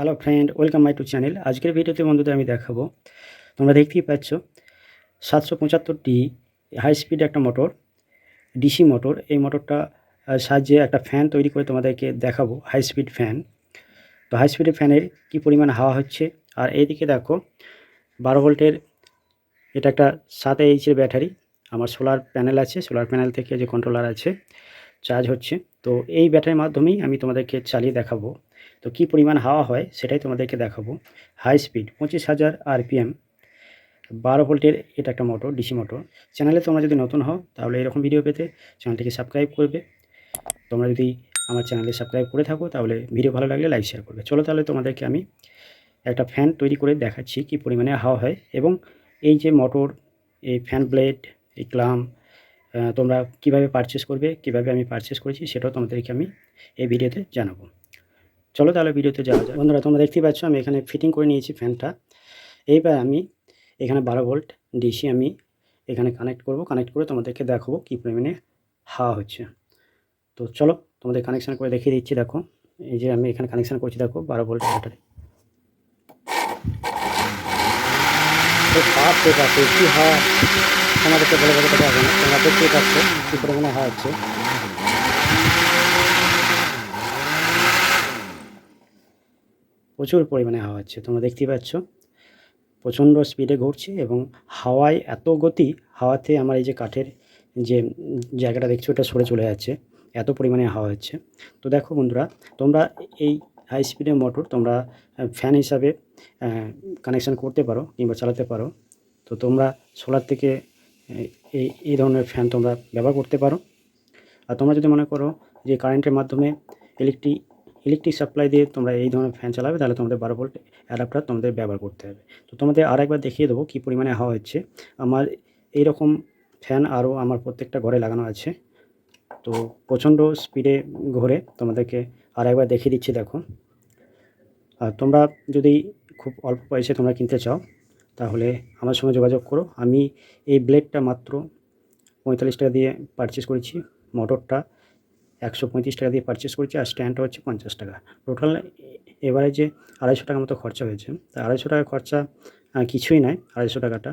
Hello friend welcome my to channel আজকের ভিডিওতে বন্ধুদের আমি দেখাবো। তোমরা দেখতেই পাচ্ছ, সাতশো পঁচাত্তরটি হাই স্পিড একটা মোটর ডিসি মোটর এই মোটরটা সাহায্যে একটা ফ্যান তৈরি করে তোমাদেরকে দেখাবো হাই স্পিড ফ্যান তো হাই স্পিডের ফ্যানের কী পরিমাণ হাওয়া হচ্ছে? আর এইদিকে দেখো, বারো ভোল্টের এটা একটা সাত এইচের ব্যাটারি আমার সোলার প্যানেল আছে সোলার প্যানেল থেকে যে কন্ট্রোলার আছে চার্জ হচ্ছে। তো এই ব্যাটারির মাধ্যমেই আমি তোমাদেরকে চালিয়ে দেখাবো। তো কী পরিমাণ হাওয়া হয় সেটাই তোমাদেরকে দেখাবো। হাই স্পিড পঁচিশ হাজার আরপিএম বারো ভোল্টের এটা একটা মোটর ডিসি মোটর চ্যানেলে তোমরা যদি নতুন হও, তাহলে এরকম ভিডিও পেতে চ্যানেলটিকে সাবস্ক্রাইব করবে। তোমরা যদি আমার চ্যানেলে সাবস্ক্রাইব করে থাকো, তাহলে ভিডিও ভালো লাগলে লাইক শেয়ার করবে। চলো তাহলে তোমাদেরকে আমি একটা ফ্যান তৈরি করে দেখাচ্ছি কী পরিমাণে হাওয়া হয়। এবং এই যে মোটর এই ফ্যান ব্লেড এই ক্লাম তোমরা কীভাবে পারচেস করবে, কীভাবে আমি পারচেস করেছি, সেটাও তোমাদেরকে আমি এই ভিডিওতে জানাব। চলো তাহলে ভিডিওতে যাওয়া যায় বন্ধুরা, তোমরা দেখতেই পাচ্ছ আমি এখানে ফিটিং করে নিয়েছি ফ্যানটা এইবার আমি এখানে বারো ভোল্ট ডিসি আমি এখানে কানেক্ট করব। কানেক্ট করে তোমাদেরকে দেখাবো কী পরিমাণে হাওয়া হচ্ছে। তো চলো, তোমাদের কানেকশান করে দেখিয়ে দিচ্ছি, দেখো। এই যে আমি এখানে কানেকশান করছি, দেখো, বারো ভোল্ট ব্যাটারি। কী হাওয়া। তোমাদেরকে বলে বলতে পারব না, তোমরা দেখতেই পাচ্ছ কী পরিমাণে হাওয়া হচ্ছে। প্রচুর পরিমাণে হাওয়া হচ্ছে। তোমরা দেখতেই পাচ্ছ, প্রচণ্ড স্পিডে ঘুরছে এবং হাওয়ায় এত গতি, হাওয়াতে আমার এই যে কাঠের যে জায়গাটা দেখছ ওটা সরে চলে যাচ্ছে। এত পরিমাণে হাওয়া হচ্ছে। তো দেখো বন্ধুরা, তোমরা এই হাই স্পিডের মোটর তোমরা ফ্যান হিসাবে কানেকশান করতে পারো কিংবা চালাতে পারো। তো তোমরা সোলার থেকে এই এই ধরনের ফ্যান তোমরা ব্যবহার করতে পারো। আর তোমরা যদি মনে করো যে কারেন্টের মাধ্যমে ইলেকট্রিক ইলেকট্রিক সাপ্লাই দিয়ে তোমরা এই ধরনের ফ্যান চালাবে, তাহলে তোমাদের বারো ভোল্ট অ্যাডাপ্টার তোমাদের ব্যবহার করতে হবে। তো তোমাদের আর একবার দেখিয়ে দেবো কী পরিমাণে হাওয়া হচ্ছে। আমার এই রকম ফ্যান আরও আমার প্রত্যেকটা ঘরে লাগানো আছে। তো প্রচণ্ড স্পিডে ঘোরে, তোমাদেরকে আর একবার দেখিয়ে দিচ্ছি, দেখো। আর তোমরা যদি খুব অল্প পয়সায় তোমরা কিনতে চাও, তাহলে আমার সঙ্গে যোগাযোগ করো। আমি এই ব্লেডটা মাত্র পঁয়তাল্লিশ টাকা দিয়ে পারচেস করেছি মোটরটা একশো পঁয়ত্রিশ টাকা দিয়ে পারচেস করেছি আর স্ট্যান্ডটা হচ্ছে পঞ্চাশ টাকা। টোটাল এবারে যে আড়াইশো টাকার মতো খরচা হয়েছে। তা আড়াইশো টাকা খরচা কিছুই নয় আড়াইশো টাকাটা।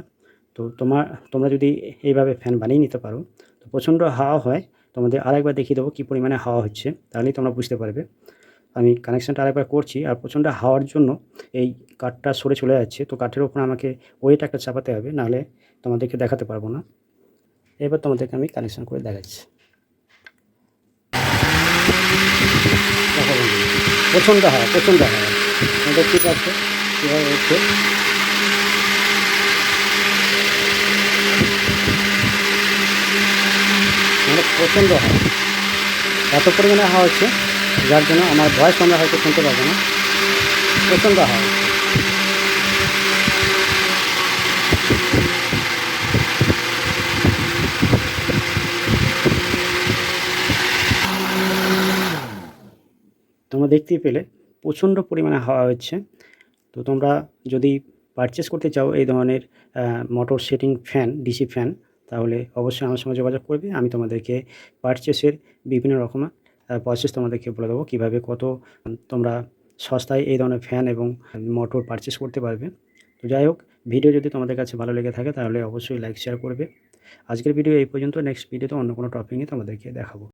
তো তোমার, তোমরা যদি এইভাবে ফ্যান বানিয়ে নিতে পারো, তো প্রচণ্ড হাওয়া হয়। তোমাদের আরেকবার দেখিয়ে দেবো কী পরিমাণে হাওয়া হচ্ছে তাহলেই তোমরা বুঝতে পারবে। আমি কানেকশানটা আরেকবার করছি আর প্রচণ্ড হাওয়ার জন্য এই কাঠটা সরে চলে যাচ্ছে। তো কাঠের ওপর আমাকে ওয়েট একটা চাপাতে হবে, নাহলে তোমাদেরকে দেখাতে পারব না। এবার তোমাদেরকে আমি কানেকশান করে দেখাচ্ছি দেখো বন্ধু, প্রচণ্ড হাওয়া প্রচণ্ড হাওয়া। ঠিক আছে কীভাবে হচ্ছে। মানে প্রচণ্ড হাওয়া। এত পরিমাণে হাওয়া হচ্ছে, যার জন্য আমার ভয়েস আমরা হয়তো শুনতে পাবো না। প্রচণ্ড হাওয়া হচ্ছে তোমরা দেখতেই পেলে, প্রচণ্ড পরিমাণে হাওয়া হচ্ছে। তো তোমরা যদি পারচেস করতে চাও এই ধরনের motor setting fan DC fan তাহলে অবশ্যই আমার সঙ্গে যোগাযোগ করবে। আমি তোমাদেরকে পারচেসের বিভিন্ন রকমের প্রসেস তোমাদেরকে বলে দেবো কীভাবে কত, তোমরা সস্তায় এই ধরনের ফ্যান এবং মোটর পারচেস করতে পারবে। তো যাই হোক ভিডিও যদি তোমাদের কাছে ভালো লেগে থাকে তাহলে অবশ্যই লাইক শেয়ার করবে। আজকের ভিডিও এই পর্যন্ত নেক্সট ভিডিওতে অন্য কোনো টপিকে তোমাদেরকে দেখাবো।